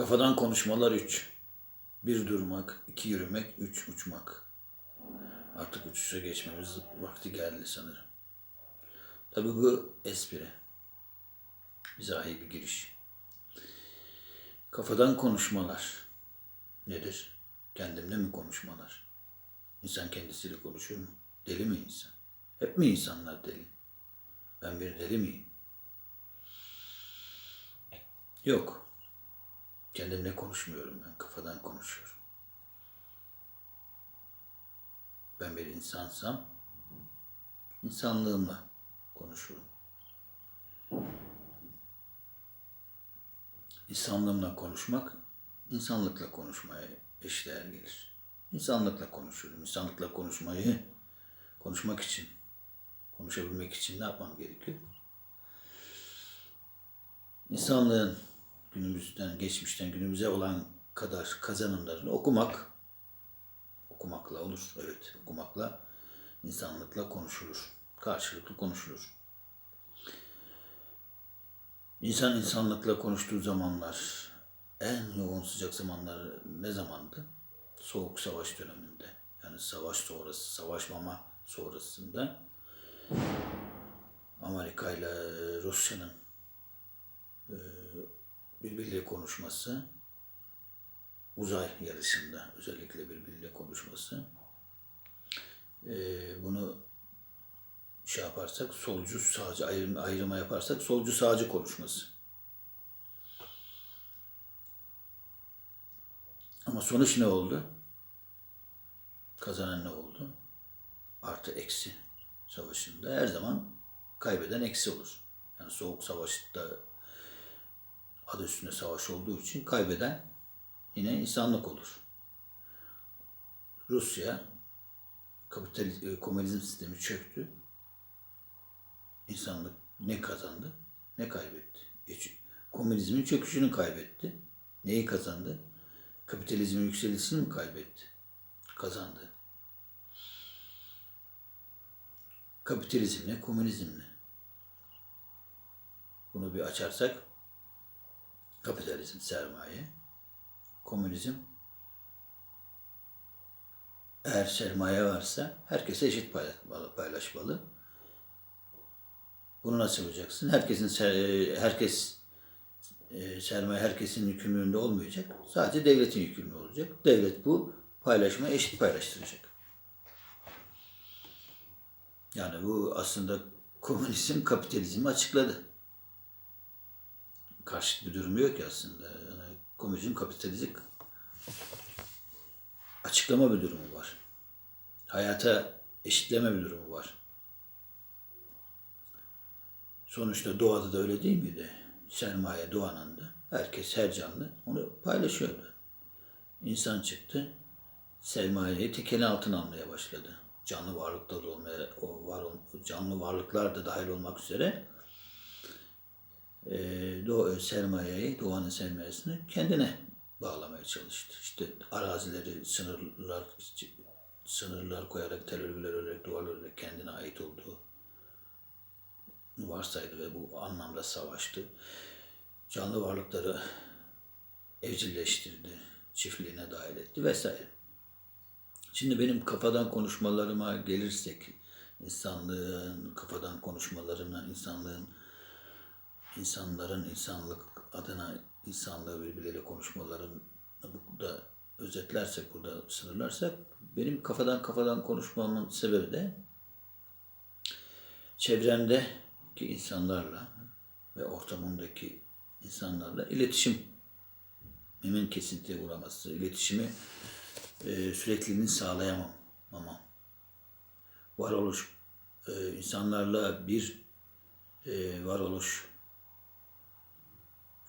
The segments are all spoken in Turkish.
Kafadan konuşmalar 3. Bir durmak, iki yürümek, üç uçmak. Artık uçuşa geçmemiz vakti geldi sanırım. Tabii bu espri. Mizahi bir giriş. Kafadan konuşmalar nedir? Kendimle mi konuşmalar? İnsan kendisiyle konuşur mu? Deli mi insan? Hep mi insanlar deli? Ben bir deli miyim? Yok. Kendimle konuşmuyorum ben. Kafadan konuşuyorum. Ben bir insansam insanlığımla konuşurum. İnsanlığımla konuşmak, insanlıkla konuşmaya eşdeğer gelir. İnsanlıkla konuşuyorum. İnsanlıkla konuşmayı konuşmak için, konuşabilmek için ne yapmam gerekiyor? İnsanlığın günümüzden, geçmişten günümüze olan kadar kazanımlarını okumak, okumakla olur, evet, okumakla, insanlıkla konuşulur, karşılıklı konuşulur. İnsan insanlıkla konuştuğu zamanlar, en yoğun sıcak zamanlar ne zamandı? Soğuk savaş döneminde. Yani savaş sonrası, savaşmama sonrasında Amerika ile Rusya'nın e, birbiriyle konuşması, uzay yarışında özellikle birbiriyle konuşması, e, bunu şey yaparsak solcu sağcı ayrım, ayrıma yaparsak solcu sağcı konuşması. Ama sonuç ne oldu? Kazanan ne oldu? Artı eksi savaşında her zaman kaybeden eksi olur. Yani soğuk savaşta adı üstünde savaş olduğu için kaybeden yine insanlık olur. Rusya kapitalizm, e, komünizm sistemi çöktü. İnsanlık ne kazandı ne kaybetti. E, ç- komünizmin çöküşünü kaybetti. Neyi kazandı? Kapitalizmin yükselişini mi kaybetti? Kazandı. Kapitalizmle, komünizmle. Bunu bir açarsak kapitalizm sermaye, komünizm eğer sermaye varsa herkese eşit paylaşmalı. Bunu nasıl yapacaksın? Herkesin herkes e, sermaye herkesin yükümlülüğünde olmayacak. Sadece devletin yükümlülüğü olacak. Devlet bu paylaşma eşit paylaştıracak. Yani bu aslında komünizm kapitalizmi açıkladı. Karşıt bir durum yok ki aslında. Yani komünizm kapitalizm açıklama bir durumu var. Hayata eşitleme bir durumu var. Sonuçta doğada da öyle değil miydi? Sermaye doğanın da. Herkes, her canlı onu paylaşıyordu. İnsan çıktı, sermayeyi tekeli altına almaya başladı. Canlı varlıklar olmaya, o var, canlı varlıklar da dahil olmak üzere e, doğu, sermayeyi, doğanın sermayesini kendine bağlamaya çalıştı. İşte arazileri sınırlar sınırlar koyarak, tel örgüler örerek, duvarlar örerek kendine ait olduğu varsaydı ve bu anlamda savaştı. Canlı varlıkları evcilleştirdi, çiftliğine dahil etti vesaire. Şimdi benim kafadan konuşmalarıma gelirsek, insanlığın kafadan konuşmalarına, insanlığın insanların insanlık adına insanlığı birbirleriyle konuşmalarını burada özetlersek, burada sınırlarsak, benim kafadan kafadan konuşmamın sebebi de çevremdeki insanlarla ve ortamımdaki insanlarla iletişim mimin kesintiye uğraması, iletişimi e, sürekliliğini sağlayamam. Ama varoluş, e, insanlarla bir e, varoluş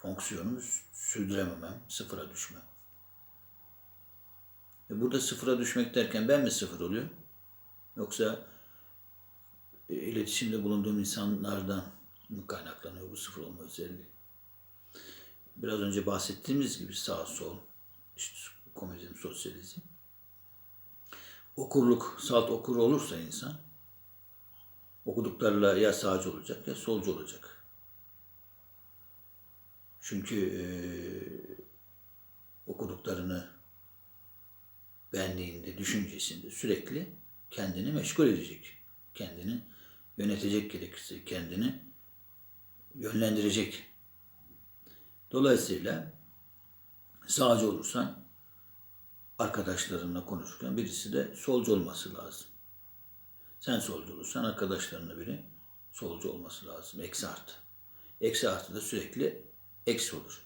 fonksiyonumu sürdürememem, sıfıra düşmem. E, burada sıfıra düşmek derken ben mi sıfır oluyorum? Yoksa e, iletişimde bulunduğum insanlardan mı kaynaklanıyor bu sıfır olma özelliği? Biraz önce bahsettiğimiz gibi sağ sol, işte komünizm, sosyalizm. Okurluk, salt okur olursa insan, okuduklarıyla ya sağcı olacak ya solcu olacak. Çünkü e, olduklarını benliğinde, düşüncesinde sürekli kendini meşgul edecek. Kendini yönetecek gerekirse, kendini yönlendirecek. Dolayısıyla sağcı olursan arkadaşlarınla konuşurken birisi de solcu olması lazım. Sen solcu olursan arkadaşlarınla biri solcu olması lazım. Eksi artı. Eksi artı da sürekli eksi olur.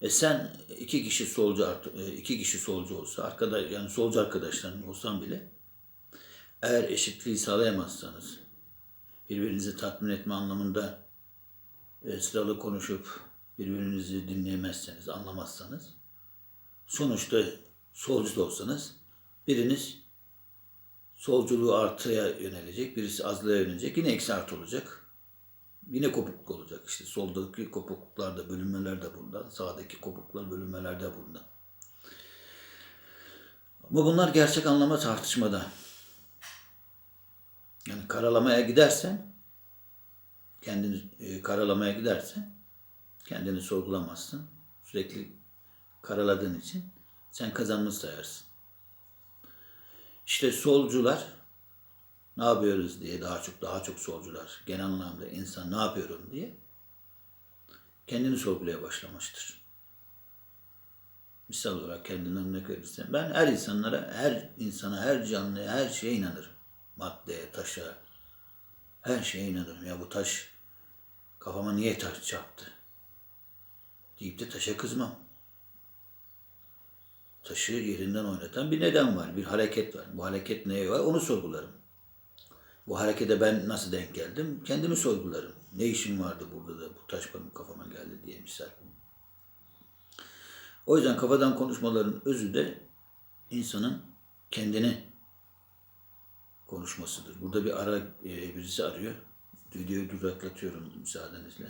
E sen iki kişi solcu e, iki kişi solcu olsa arkada yani solcu arkadaşların olsan bile eğer eşitliği sağlayamazsanız birbirinizi tatmin etme anlamında e, sıralı konuşup birbirinizi dinleyemezseniz, anlamazsanız sonuçta solcu da olsanız biriniz solculuğu artıya yönelecek, birisi azlığa yönelecek. Yine eksi artı olacak. Yine kopukluk olacak. İşte soldaki kopukluklar da, bölünmeler de bundan. Sağdaki kopukluklar, bölünmeler de bundan. Ama bunlar gerçek anlama tartışmada. Yani karalamaya gidersen, kendini e, karalamaya gidersen, kendini sorgulamazsın. Sürekli karaladığın için sen kazanmış sayarsın. İşte solcular ne yapıyoruz diye daha çok daha çok solcular genel anlamda insan ne yapıyorum diye kendini sorgulaya başlamıştır. Misal olarak kendine örnek verirsen ben her insanlara, her insana, her canlıya, her şeye inanırım. Maddeye, taşa, her şeye inanırım. Ya bu taş kafama niye taş çarptı? Deyip de taşa kızmam taşı yerinden oynatan bir neden var, bir hareket var. Bu hareket neye var onu sorgularım. Bu harekete ben nasıl denk geldim? Kendimi sorgularım. Ne işim vardı burada da bu taş benim kafama geldi diye misal. O yüzden kafadan konuşmaların özü de insanın kendini konuşmasıdır. Burada bir ara e, birisi arıyor. Videoyu duraklatıyorum müsaadenizle.